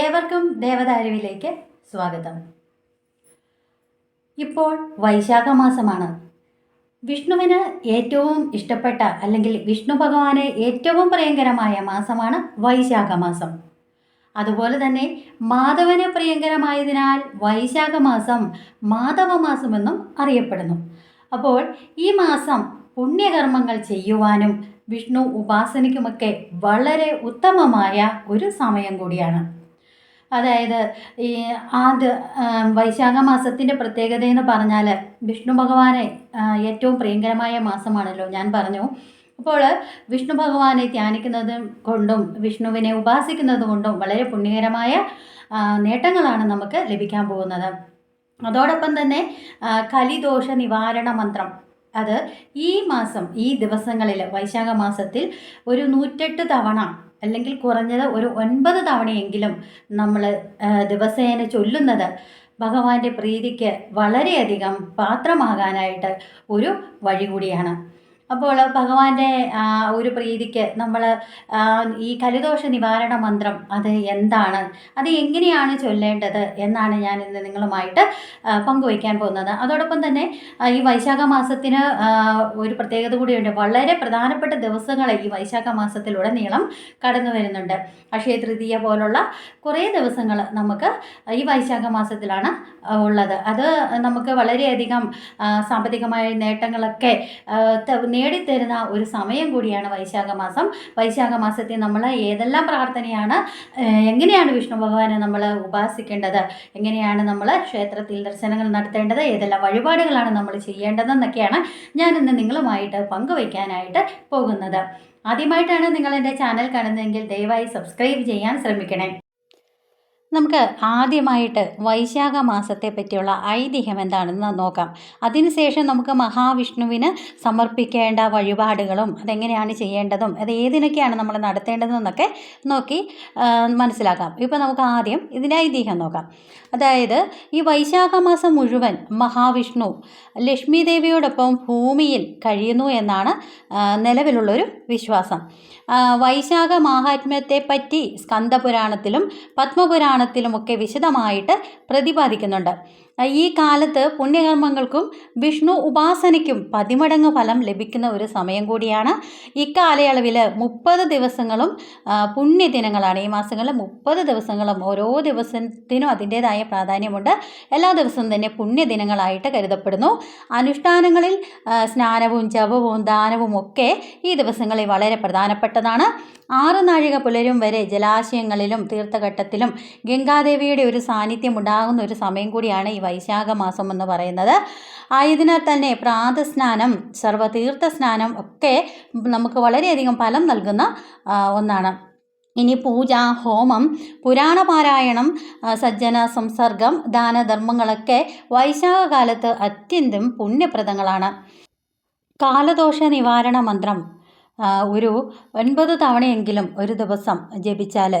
ഏവർക്കും ദേവതാരുവിലേക്ക് സ്വാഗതം. ഇപ്പോൾ വൈശാഖ മാസമാണ് വിഷ്ണുവിന് ഏറ്റവും ഇഷ്ടപ്പെട്ട അല്ലെങ്കിൽ വിഷ്ണു ഭഗവാന് ഏറ്റവും പ്രിയങ്കരമായ മാസമാണ് വൈശാഖ മാസം അതുപോലെ തന്നെ മാധവന് പ്രിയങ്കരമായതിനാൽ വൈശാഖ മാസം മാധവ മാസമെന്നും അറിയപ്പെടുന്നു. അപ്പോൾ ഈ മാസം പുണ്യകർമ്മങ്ങൾ ചെയ്യുവാനും വിഷ്ണു ഉപാസനയ്ക്കുമൊക്കെ വളരെ ഉത്തമമായ ഒരു സമയം കൂടിയാണ്. അതായത് ഈ ആദ്യ വൈശാഖ മാസത്തിന്റെ പ്രത്യേകത എന്ന് പറഞ്ഞാൽ വിഷ്ണു ഭഗവാനെ ഏറ്റവും പ്രിയങ്കരമായ മാസമാണല്ലോ ഞാൻ പറഞ്ഞു. അപ്പോൾ വിഷ്ണു ഭഗവാനെ ധ്യാനിക്കുന്നത് കൊണ്ടും വിഷ്ണുവിനെ ഉപാസിക്കുന്നത് കൊണ്ടും വളരെ പുണ്യകരമായ നേട്ടങ്ങളാണ് നമുക്ക് ലഭിക്കാൻ പോകുന്നത്. അതോടൊപ്പം തന്നെ കലിദോഷ നിവാരണ മന്ത്രം. അത് ഈ മാസം ഈ ദിവസങ്ങളിൽ വൈശാഖ മാസത്തിൽ ഒരു നൂറ്റെട്ട് തവണ അല്ലെങ്കിൽ കുറഞ്ഞത് ഒരു ഒൻപത് തവണയെങ്കിലും നമ്മൾ ദിവസേന ചൊല്ലുന്നത് ഭഗവാന്റെ പ്രീതിക്ക് വളരെയധികം പാത്രമാകാനായിട്ട് ഒരു വഴി കൂടിയാണ്. അപ്പോൾ ഭഗവാന്റെ ഒരു പ്രീതിക്ക് നമ്മൾ ഈ കലിദോഷ നിവാരണ മന്ത്രം അത് എന്താണ്? അത് എങ്ങനെയാണ് ചൊല്ലേണ്ടത് എന്നാണ് ഞാൻ ഇന്ന് നിങ്ങളുമായിട്ട് പങ്കുവയ്ക്കാൻ പോകുന്നത്. അതോടൊപ്പം തന്നെ ഈ വൈശാഖ മാസത്തിന് ഒരു പ്രത്യേകത കൂടിയുണ്ട്. വളരെ പ്രധാനപ്പെട്ട ദിവസങ്ങൾ ഈ വൈശാഖ മാസത്തിലൂടെ നീളം കടന്നു വരുന്നുണ്ട്. അക്ഷയ തൃതീയ പോലുള്ള കുറേ ദിവസങ്ങൾ നമുക്ക് ഈ വൈശാഖ മാസത്തിലാണ് ഉള്ളത്. അത് നമുക്ക് വളരെയധികം സാമ്പത്തികമായ നേട്ടങ്ങളൊക്കെ നേടിത്തരുന്ന ഒരു സമയം കൂടിയാണ് വൈശാഖ മാസം. വൈശാഖ മാസത്തെ നമ്മൾ ഏതെല്ലാം പ്രാർത്ഥനയാണ് എങ്ങനെയാണ് വിഷ്ണു ഭഗവാനെ നമ്മൾ ഉപാസിക്കേണ്ടത്? എങ്ങനെയാണ് നമ്മൾ ക്ഷേത്രത്തിൽ ദർശനങ്ങൾ നടത്തേണ്ടത്? ഏതെല്ലാം വഴിപാടുകളാണ് നമ്മൾ ചെയ്യേണ്ടതെന്നൊക്കെയാണ് ഞാൻ ഇന്ന് നിങ്ങളുമായിട്ട് പങ്കുവയ്ക്കാനായിട്ട് പോകുന്നത്. ആദ്യമായിട്ടാണ് നിങ്ങൾ എന്റെ ചാനൽ കാണുന്നതെങ്കിൽ ദയവായി സബ്സ്ക്രൈബ് ചെയ്യാൻ ശ്രമിക്കണേ. നമുക്ക് ആദ്യമായിട്ട് വൈശാഖ മാസത്തെ പറ്റിയുള്ള ഐതിഹ്യം എന്താണെന്ന് നോക്കാം. അതിനുശേഷം നമുക്ക് മഹാവിഷ്ണുവിന് സമർപ്പിക്കേണ്ട വഴിപാടുകളും അതെങ്ങനെയാണ് ചെയ്യേണ്ടതും അത് ഏതിനൊക്കെയാണ് നമ്മൾ നടത്തേണ്ടതെന്നൊക്കെ നോക്കി മനസ്സിലാക്കാം. ഇപ്പോൾ നമുക്ക് ആദ്യം ഇതിന്റെ ഐതിഹ്യം നോക്കാം. അതായത് ഈ വൈശാഖ മാസം മുഴുവൻ മഹാവിഷ്ണു ലക്ഷ്മി ദേവിയോടൊപ്പം ഭൂമിയിൽ കഴിയുന്നു എന്നാണ് നിലവിലുള്ളൊരു വിശ്വാസം. വൈശാഖ മാഹാത്മ്യത്തെപ്പറ്റി സ്കന്ദപുരാണത്തിലും പത്മപുരാണത്തിലുമൊക്കെ വിശദമായിട്ട് പ്രതിപാദിക്കുന്നുണ്ട്. ഈ കാലത്ത് പുണ്യകർമ്മങ്ങൾക്കും വിഷ്ണു ഉപാസനയ്ക്കും പതിമടങ്ങ് ഫലം ലഭിക്കുന്ന ഒരു സമയം കൂടിയാണ് ഇക്കാലയളവിൽ മുപ്പത് ദിവസങ്ങളും പുണ്യദിനങ്ങളാണ്. ഈ മാസങ്ങളിൽ മുപ്പത് ദിവസങ്ങളും ഓരോ ദിവസത്തിനും അതിന്റേതായ പ്രാധാന്യമുണ്ട്. എല്ലാ ദിവസവും തന്നെ പുണ്യദിനങ്ങളായിട്ട് കരുതപ്പെടുന്നു. അനുഷ്ഠാനങ്ങളിൽ സ്നാനവും ജപവും ദാനവും ഒക്കെ ഈ ദിവസങ്ങളിൽ വളരെ പ്രധാനപ്പെട്ടതാണ്. ആറ് നാഴിക പുലരും വരെ ജലാശയങ്ങളിലും തീർത്ഥഘട്ടത്തിലും ഗംഗാദേവിയുടെ ഒരു സാന്നിധ്യം ഉണ്ടാകുന്ന ഒരു സമയം കൂടിയാണ് ഈ വൈശാഖ മാസം എന്ന് പറയുന്നത്. ആയതിനാൽ തന്നെ പ്രാതസ്നാനം സർവതീർത്ഥ സ്നാനം ഒക്കെ നമുക്ക് വളരെയധികം ഫലം നൽകുന്ന ഒന്നാണ്. ഇനി പൂജ ഹോമം പുരാണ പാരായണം സജ്ജന സംസർഗം ദാനധർമ്മങ്ങളൊക്കെ വൈശാഖ കാലത്ത് അത്യന്തം പുണ്യപ്രദങ്ങളാണ്. കാലദോഷ നിവാരണ മന്ത്രം ഒരു ഒൻപത് തവണയെങ്കിലും ഒരു ദിവസം ജപിച്ചാൽ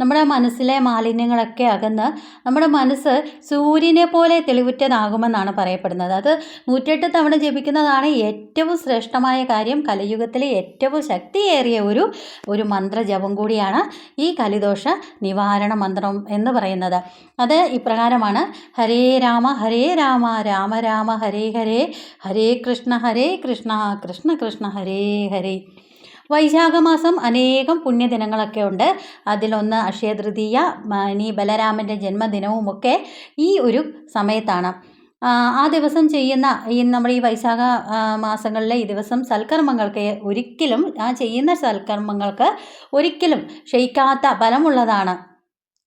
നമ്മുടെ മനസ്സിലെ മാലിന്യങ്ങളൊക്കെ അകന്ന് നമ്മുടെ മനസ്സ് സൂര്യനെ പോലെ തെളിവുറ്റതാകുമെന്നാണ് പറയപ്പെടുന്നത്. അത് നൂറ്റെട്ട് തവണ ജപിക്കുന്നതാണ് ഏറ്റവും ശ്രേഷ്ഠമായ കാര്യം. കലിയുഗത്തിലെ ഏറ്റവും ശക്തിയേറിയ ഒരു ഒരു മന്ത്രജപം കൂടിയാണ് ഈ കലിദോഷ നിവാരണ മന്ത്രം എന്ന് പറയുന്നത്. അത് ഇപ്രകാരമാണ്. ഹരേ രാമ ഹരേ രാമ രാമ രാമ ഹരേ ഹരേ ഹരേ കൃഷ്ണ ഹരേ കൃഷ്ണ കൃഷ്ണ കൃഷ്ണ ഹരേ ഹരേ. വൈശാഖ മാസം അനേകം പുണ്യദിനങ്ങളൊക്കെ ഉണ്ട് അതിലൊന്ന് അക്ഷയ തൃതീയ മ- ഇനി ബലരാമന്റെ ജന്മദിനവുമൊക്കെ ഈ ഒരു സമയത്താണ്. ആ, ദിവസം ചെയ്യുന്ന ഈ നമ്മുടെ ഈ വൈശാഖ മാസങ്ങളിലെ ഈ ദിവസം സൽക്കർമ്മങ്ങൾക്ക് ഒരിക്കലും ആ ചെയ്യുന്ന സൽക്കർമ്മങ്ങൾക്ക് ഒരിക്കലും ക്ഷയിക്കാത്ത ഫലമുള്ളതാണ്.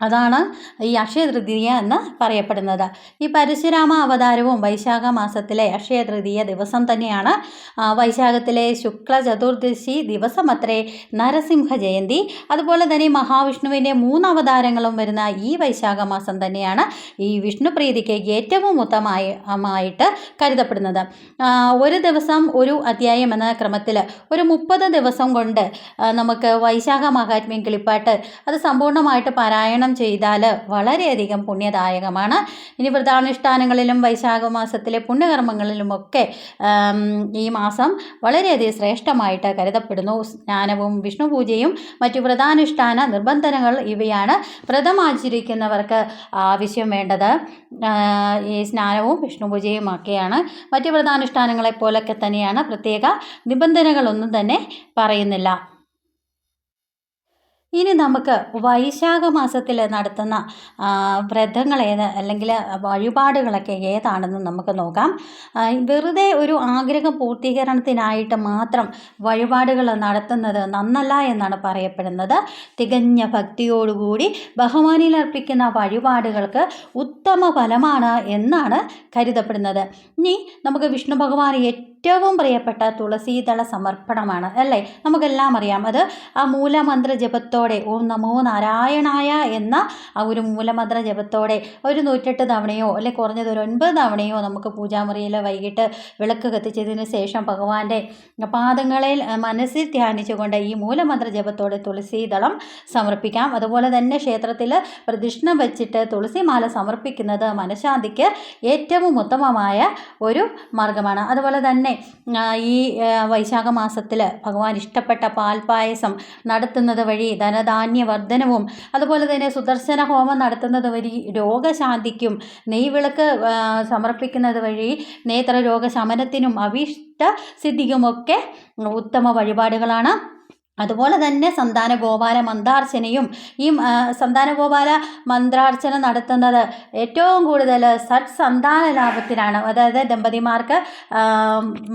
അതാണ് ഈ അക്ഷയ തൃതീയ എന്ന് പറയപ്പെടുന്നത്. ഈ പരശുരാമ അവതാരവും വൈശാഖ മാസത്തിലെ അക്ഷയ തൃതീയ ദിവസം തന്നെയാണ് വൈശാഖത്തിലെ ശുക്ല ചതുർദശി ദിവസം അത്രേ നരസിംഹ ജയന്തി. അതുപോലെ തന്നെ മഹാവിഷ്ണുവിന്റെ മൂന്ന് അവതാരങ്ങളും വരുന്ന ഈ വൈശാഖ മാസം തന്നെയാണ് ഈ വിഷ്ണു പ്രീതിക്ക് ഏറ്റവും ഉത്തമമായി ആയിട്ട് കരുതപ്പെടുന്നത്. ഒരു ദിവസം ഒരു അധ്യായം എന്ന ക്രമത്തിൽ ഒരു മുപ്പത് ദിവസം കൊണ്ട് നമുക്ക് വൈശാഖ മഹാത്മ്യം കിളിപ്പാട്ട് അത് സമ്പൂർണമായിട്ട് പാരായണം പാരായണം ചെയ്താൽ വളരെയധികം പുണ്യദായകമാണ്. ഇനി വ്രതാനുഷ്ഠാനങ്ങളിലും വൈശാഖ മാസത്തിലെ പുണ്യകർമ്മങ്ങളിലുമൊക്കെ ഈ മാസം വളരെയധികം ശ്രേഷ്ഠമായിട്ട് കരുതപ്പെടുന്നു. സ്നാനവും വിഷ്ണു പൂജയും മറ്റു വ്രതാനുഷ്ഠാന നിർബന്ധനങ്ങൾ ഇവയാണ് വ്രതമാചരിക്കുന്നവർക്ക് ആവശ്യം വേണ്ടത്. ഈ സ്നാനവും വിഷ്ണു പൂജയും ഒക്കെയാണ്. മറ്റു വ്രതാനുഷ്ഠാനങ്ങളെപ്പോലൊക്കെ തന്നെയാണ്. പ്രത്യേക നിബന്ധനകളൊന്നും തന്നെ പറയുന്നില്ല. ഇനി നമുക്ക് വൈശാഖ മാസത്തിൽ നടത്തുന്ന വ്രതങ്ങൾ ഏത് അല്ലെങ്കിൽ വഴിപാടുകളൊക്കെ ഏതാണെന്ന് നമുക്ക് നോക്കാം. വെറുതെ ഒരു ആഗ്രഹം പൂർത്തീകരണത്തിനായിട്ട് മാത്രം വഴിപാടുകൾ നടത്തുന്നത് നന്നല്ല എന്നാണ് പറയപ്പെടുന്നത്. തികഞ്ഞ ഭക്തിയോടുകൂടി ബഹുമാനിയിൽ അർപ്പിക്കുന്ന വഴിപാടുകൾക്ക് ഉത്തമ ഫലമാണ് എന്നാണ് കരുതപ്പെടുന്നത്. ഇനി നമുക്ക് വിഷ്ണു ഭഗവാൻ ഏറ്റവും പ്രിയപ്പെട്ട തുളസീതള സമർപ്പണമാണ് അല്ലേ? നമുക്കെല്ലാം അറിയാം. അത് ആ മൂലമന്ത്ര ജപത്തോടെ ഓം നമോ നാരായണായ എന്ന ആ ഒരു മൂലമന്ത്ര ജപത്തോടെ ഒരു നൂറ്റെട്ട് തവണയോ അല്ലെ കുറഞ്ഞത് ഒരു ഒൻപത് തവണയോ നമുക്ക് പൂജാമുറിയിൽ വൈകിട്ട് വിളക്ക് കത്തിച്ചതിന് ശേഷം ഭഗവാന്റെ പാദങ്ങളിൽ മനസ്സിൽ ധ്യാനിച്ചുകൊണ്ട് ഈ മൂലമന്ത്ര ജപത്തോടെ തുളസീദളം സമർപ്പിക്കാം. അതുപോലെ തന്നെ ക്ഷേത്രത്തിൽ പ്രതിഷ്ഠ വെച്ചിട്ട് തുളസിമാല സമർപ്പിക്കുന്നത് മനഃശാന്തിക്ക് ഏറ്റവും ഉത്തമമായ ഒരു മാർഗമാണ്. അതുപോലെ തന്നെ ഈ വൈശാഖ മാസത്തിൽ ഭഗവാൻ ഇഷ്ടപ്പെട്ട പാൽപ്പായസം നടത്തുന്നത് വഴി ധനധാന്യ വർധനവും അതുപോലെ തന്നെ സുദർശന ഹോമം നടത്തുന്നത് വഴി രോഗശാന്തിക്കും നെയ്വിളക്ക് സമർപ്പിക്കുന്നത് വഴി നേത്ര രോഗശമനത്തിനും അഭീഷ്ട സിദ്ധിക്കുമൊക്കെ ഉത്തമ വഴിപാടുകളാണ്. അതുപോലെ തന്നെ സന്താന ഗോപാല മന്ത്രാർച്ചനയും ഈ സന്താന ഗോപാല മന്ത്രാർച്ചന നടത്തുന്നത് ഏറ്റവും കൂടുതൽ സത് സന്താന ലാഭത്തിനാണ്. അതായത് ദമ്പതിമാർക്ക്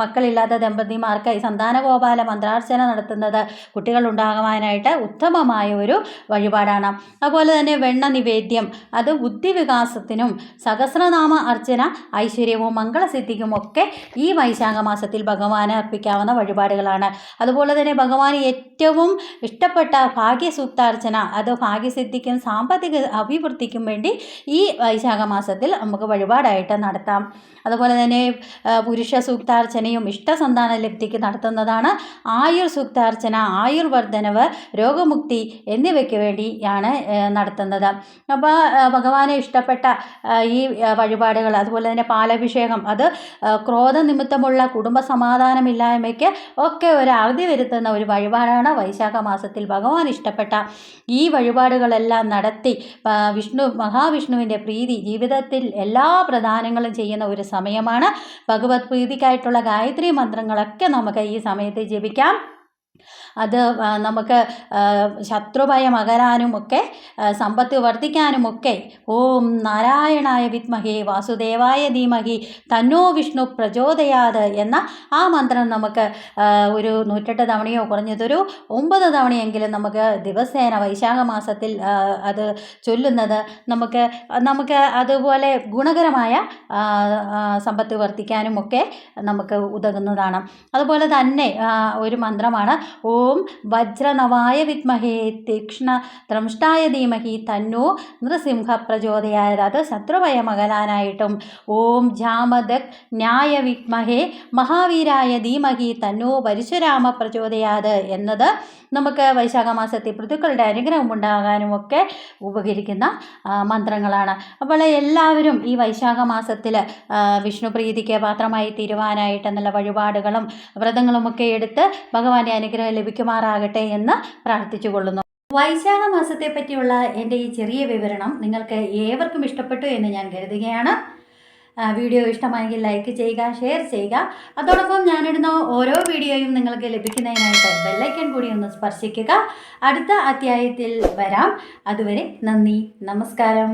മക്കളില്ലാത്ത ദമ്പതിമാർക്ക് ഈ സന്താന ഗോപാല മന്ത്രാർച്ചന നടത്തുന്നത് കുട്ടികൾ ഉണ്ടാകുവാനായിട്ട് ഉത്തമമായ ഒരു വഴിപാടാണ്. അതുപോലെ തന്നെ വെണ്ണ നിവേദ്യം അത് ബുദ്ധിവികാസത്തിനും സഹസ്രനാമ അർച്ചന ഐശ്വര്യവും മംഗളസിദ്ധിക്കും ഒക്കെ ഈ വൈശാഖ മാസത്തിൽ ഭഗവാന് അർപ്പിക്കാവുന്ന വഴിപാടുകളാണ്. അതുപോലെ തന്നെ ഭഗവാൻ ഏറ്റവും ഇഷ്ടപ്പെട്ട ഭാഗ്യസൂക്താർച്ചന അത് ഭാഗ്യസിദ്ധിക്കും സാമ്പത്തിക അഭിവൃദ്ധിക്കും വേണ്ടി ഈ വൈശാഖ മാസത്തിൽ നമുക്ക് വഴിപാടായിട്ട് നടത്താം. അതുപോലെ തന്നെ പുരുഷ സൂക്താർച്ചനയും ഇഷ്ടസന്താന ലബ്ധിക്ക് നടത്തുന്നതാണ് ആയുർ സൂക്താർച്ചന ആയുർവർദ്ധനവ് രോഗമുക്തി എന്നിവയ്ക്ക് വേണ്ടിയാണ് നടത്തുന്നത്. അപ്പോൾ ഭഗവാനെ ഇഷ്ടപ്പെട്ട ഈ വഴിപാടുകൾ അതുപോലെ തന്നെ പാലഭിഷേകം അത് ക്രോധ നിമിത്തമുള്ള കുടുംബ സമാധാനമില്ലായ്മയ്ക്ക് ഒക്കെ ഒരു അറുതി വരുത്തുന്ന ഒരു വഴിപാടാണ് വൈശാഖ മാസത്തിൽ ഭഗവാൻ ഇഷ്ടപ്പെട്ട ഈ വഴിപാടുകളെല്ലാം നടത്തി വിഷ്ണു മഹാവിഷ്ണുവിന്റെ പ്രീതി ജീവിതത്തിൽ എല്ലാ പ്രധാനങ്ങളും ചെയ്യുന്ന ഒരു സമയമാണ്. ഭഗവത് പ്രീതിക്കായിട്ടുള്ള ഗായത്രി മന്ത്രങ്ങളൊക്കെ നമുക്ക് ഈ സമയത്ത് ജപിക്കാം. അത് നമുക്ക് ശത്രുഭയം അകലാനും ഒക്കെ ആ, സമ്പത്ത് വർദ്ധിക്കാനുമൊക്കെ ഓം നാരായണായ വിദ്മഹേ വാസുദേവായ ധീമഹി തന്നോ വിഷ്ണു പ്രചോദയാത് എന്ന ആ മന്ത്രം നമുക്ക് ഒരു നൂറ്റെട്ട് തവണയോ കുറഞ്ഞതൊരു ഒമ്പത് തവണയെങ്കിലും നമുക്ക് ദിവസേന വൈശാഖ മാസത്തിൽ അത് ചൊല്ലുന്നത് നമുക്ക് നമുക്ക് അതുപോലെ ഗുണകരമായ സമ്പത്ത് വർദ്ധിക്കാനും ഒക്കെ നമുക്ക് ഉതകുന്നതാണ്. അതുപോലെ തന്നെ ഒരു മന്ത്രമാണ് ഓം വജ്രനവായ വിദ്മഹേ തീക്ഷ്ണ ദ്രംഷ്ടായ ധീമഹി തന്നു നൃസിംഹ പ്രചോദയായത്. അത് ശത്രുഭയമകലാനായിട്ടും ഓം ജാമദക് ന്യായ വിദ്മഹേ മഹാവീരായ ധീമഹി തന്നു പരശുരാമ പ്രചോദയാത് എന്നത് നമുക്ക് വൈശാഖ മാസത്തിൽ പൃഥുക്കളുടെ അനുഗ്രഹം ഉണ്ടാകാനും ഒക്കെ ഉപകരിക്കുന്ന മന്ത്രങ്ങളാണ്. അപ്പോൾ എല്ലാവരും ഈ വൈശാഖ മാസത്തിൽ വിഷ്ണുപ്രീതിക്ക് പാത്രമായി തീരുവാനായിട്ട് നല്ല വഴിപാടുകളും വ്രതങ്ങളുമൊക്കെ എടുത്ത് ഭഗവാന്റെ അനുഗ്രഹം ലഭിക്കുമാറാകട്ടെ എന്ന് പ്രാർത്ഥിച്ചുകൊള്ളുന്നു. വൈശാഖ മാസത്തെ പറ്റിയുള്ള എന്റെ ഈ ചെറിയ വിവരണം നിങ്ങൾക്ക് ഏവർക്കും ഇഷ്ടപ്പെട്ടു എന്ന് ഞാൻ കരുതുകയാണ്. വീഡിയോ ഇഷ്ടമായെങ്കിൽ ലൈക്ക് ചെയ്യുക ഷെയർ ചെയ്യുക. അതോടൊപ്പം ഞാനിടുന്ന ഓരോ വീഡിയോയും നിങ്ങൾക്ക് ലഭിക്കുന്നതിനായിട്ട് ബെല്ലൈക്കൻ കൂടി ഒന്ന് സ്പർശിക്കുക. അടുത്ത അധ്യായത്തിൽ വരാം. അതുവരെ നന്ദി നമസ്കാരം.